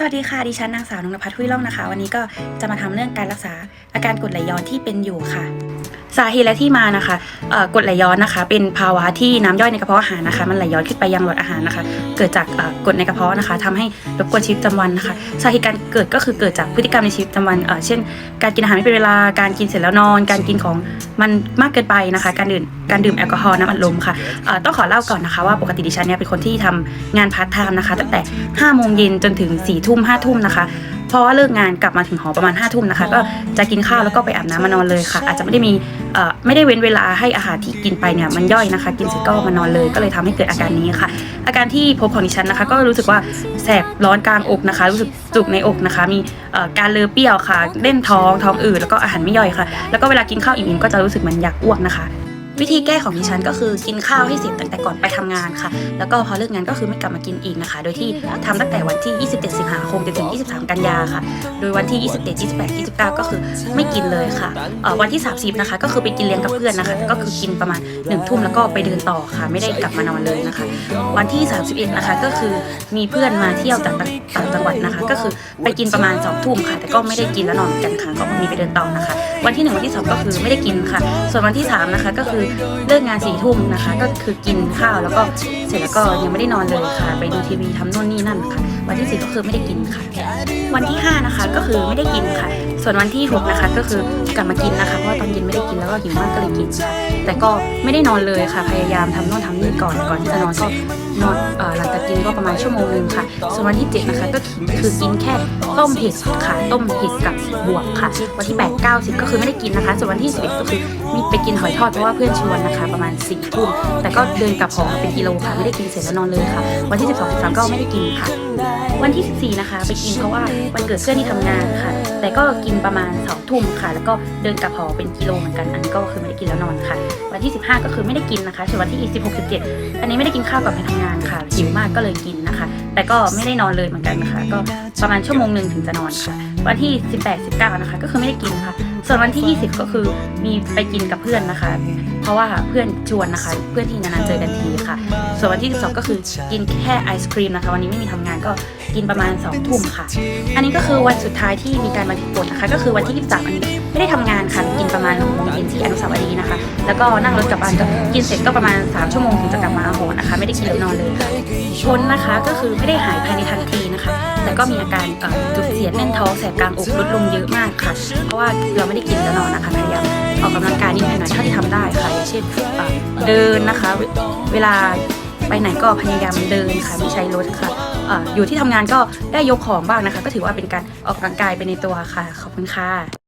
สวัสดีค่ะ ดิฉันนางสาวนงนภัทรทุยล่องนะคะ วันนี้ก็จะมาทำเรื่องการรักษาอาการกรดไหลย้อนที่เป็นอยู่ค่ะ สาเหตุและที่มานะคะเอ่อกรดไหลย้อนนะคะ เป็นภาวะที่น้ำย่อยในกระเพาะอาหารนะคะ มันไหลย้อนขึ้นไปยังหลอดอาหารนะคะ เกิดจากเอ่อกรดในกระเพาะนะคะทำให้รบกวนชีวิตประจำวันนะคะ สาเหตุการเกิดก็คือเกิดจากพฤติกรรมในชีวิตประจำวันเอ่อเช่น การกินอาหารไม่เป็นเวลา การกินเสร็จแล้วนอน การกินของมันมากเกินไปนะคะ การดื่มการดื่มแอลกอฮอล์น้ำอัดลมค่ะต้องขอเล่าก่อนนะคะว่าปกติดิฉันเนี่ยเป็นคนที่ทำงานพาร์ทไทม์นะคะ ตั้งแต่5โมงเย็นจนถึง4ทุ่ม5ทุ่มนะคะ เพราะว่าเลิกงานกลับมาถึงหอประมาณ5้าทุ่มนะคะ ก็จะกินข้าวแล้วก็ไปอาบน้ำมานอนเลยค่ะ อาจจะไม่ได้มีไม่ได้เว้นเวลาให้อาหารที่กินไปเนี่ยมันย่อยนะคะ กินเสร็จก็มานอนเลยก็เลยทำให้เกิดอาการนี้ค่ะ อาการที่พบของดิฉันนะคะ ก็รู้สึกว่าแสบร้อนกลางอกนะคะ รู้สึกจุกในอกนะคะ มีการเลอเปรี้ยวค่ะ เล่นท้องท้องอืดแล้วก็อาหารไม่ย่อยค่ะ แล้วก็เวลากินข้าวอิ่มๆก็จะรู้สึกมันอยากอ้วกนะคะ วิธีแก้ของดิฉันก็คือกินข้าวให้เสร็จตั้งแต่ก่อนไปทำงานค่ะ แล้วก็พอเลิกงานก็คือไม่กลับมากินอีกนะคะ โดยที่ทำตั้งแต่วันที่ 27 สิงหาคมจนถึง 23 กันยาค่ะ โดยวันที่ 27 28 29 ก็คือไม่กินเลยค่ะเอ่อวันที่ 30 นะคะ ก็คือไปกินเลี้ยงกับเพื่อนนะคะ ก็คือกินประมาณ1ทุ่มแล้วก็ไปเดินต่อค่ะ ไม่ได้กลับมานอนเลยนะคะ วันที่ 31 นะคะ ก็คือมีเพื่อนมาเที่ยวจากต่างจังหวัดนะคะ ก็คือไปกินประมาณ2ทุ่มค่ะ แต่ก็ไม่ได้กินแล้วนอนกันค่ะก็มีไปเดินต่อนะคะ วันที่ 1 วันที่ 2 ก็คือไม่ได้กินค่ะ ส่วนวันที่ 3 นะคะ ก็คือเลิกงานสี่ทุ่มนะคะ ก็คือกินข้าวแล้วก็เสร็จแล้วก็ยังไม่ได้นอนเลยค่ะ ไปดูทีวีทำโน่นนี่นั่นค่ะ วันที่สี่ก็คือไม่ได้กินค่ะ วันที่ 5 นะคะก็คือไม่ได้กินค่ะ ส่วนวันที่ 6 นะคะ ก็คือกลับมากินนะคะเพราะว่าตอนเย็นไม่ได้กินแล้วก็หิวมากก็เลยกินค่ะแต่ก็ไม่ได้นอนเลยค่ะ พยายามทำโน่นทำนี่ก่อนก่อนที่จะนอนก็นอนเอ่อหลังจากกินก็ประมาณชั่วโมงนึงค่ะ ส่วนวันที่ 7 นะคะก็คือกินแค่ต้มเห็ดค่ะ ต้มเห็ดกับบวกค่ะ วันที่ 8 9 10 ก็คือไม่ได้กินนะคะ ส่วนวันที่ 11 ก็คือมีไปกินหอยทอดเพราะว่าเพื่อนชวนนะคะ ประมาณ4ทุ่มแต่ก็เดินกลับหอเป็นกิโลค่ะไม่ได้กินเสร็จแล้วนอนเลยค่ะ วันที่ 12 13ก็ไม่ได้กินค่ะ วันที่ 14 นะคะ ไปกินเพราะว่าวันเกิดเพื่อนที่ทำงานค่ะ แต่ก็กินประมาณ2ทุ่มค่ะ แล้วก็เดินกลับหอเป็นกิโลเหมือนกัน อันนี้ก็คือไม่ได้กินแล้วนอนค่ะ วันที่ 15 ก็คือไม่ได้กินนะคะส่วนวันที่ 16 17 อันนี้ไม่ได้กินข้าวก่อนไปทำงานค่ะหิวมากก็เลยกินนะคะ แต่ก็ไม่ได้นอนเลยเหมือนกันนะคะ ก็ประมาณชั่วโมงหนึ่งถึงจะนอนค่ะ วันที่ 18 19 นะคะ ก็คือไม่ได้กินค่ะ ส่วนวันที่ 20 ก็คือมีไปกินกับเพื่อนนะคะ เพราะว่าเพื่อนชวนนะคะ เพื่อนที่นานๆเจอกันทีค่ะ ส่วนวันที่12ก็คือกินแค่ไอศครีมนะคะ วันนี้ไม่มีทำงานก็กินประมาณ2ทุ่มค่ะ อันนี้ก็คือวันสุดท้ายที่มีการบันทึกผลนะคะ ก็คือวันที่ 23 อันนี้ไม่ได้ทำงานค่ะกินประมาณ 6โมงเย็นที่อนุสาวรีย์นะคะ แล้วก็นั่งรถกลับบ้านก็กินเสร็จก็ประมาณ 3 ชั่วโมงถึงจะกลับมาหอนะคะ ไม่ได้กินแล้วนอนเลยค่ะชนนะคะก็คือไม่ได้หายภายในทันทีนะคะ แต่ก็มีอาการจุกเสียดแน่นท้องแสบกลางอกลดลงเยอะมากค่ะ เพราะว่าเราไม่ได้กินแล้วนอนนะคะพยายามออกกำลังกายนิดหน่อยเท่าที่ทำได้ค่ะอย่างเช่นเดินนะคะ เวลาไปไหนก็พยายามเดินค่ะไม่ใช้รถค่ะเอ่ออยู่ที่ทำงานก็ได้ยกของบ้างนะคะ ก็ถือว่าเป็นการออกกำลังกายไปในตัวค่ะ ขอบคุณค่ะ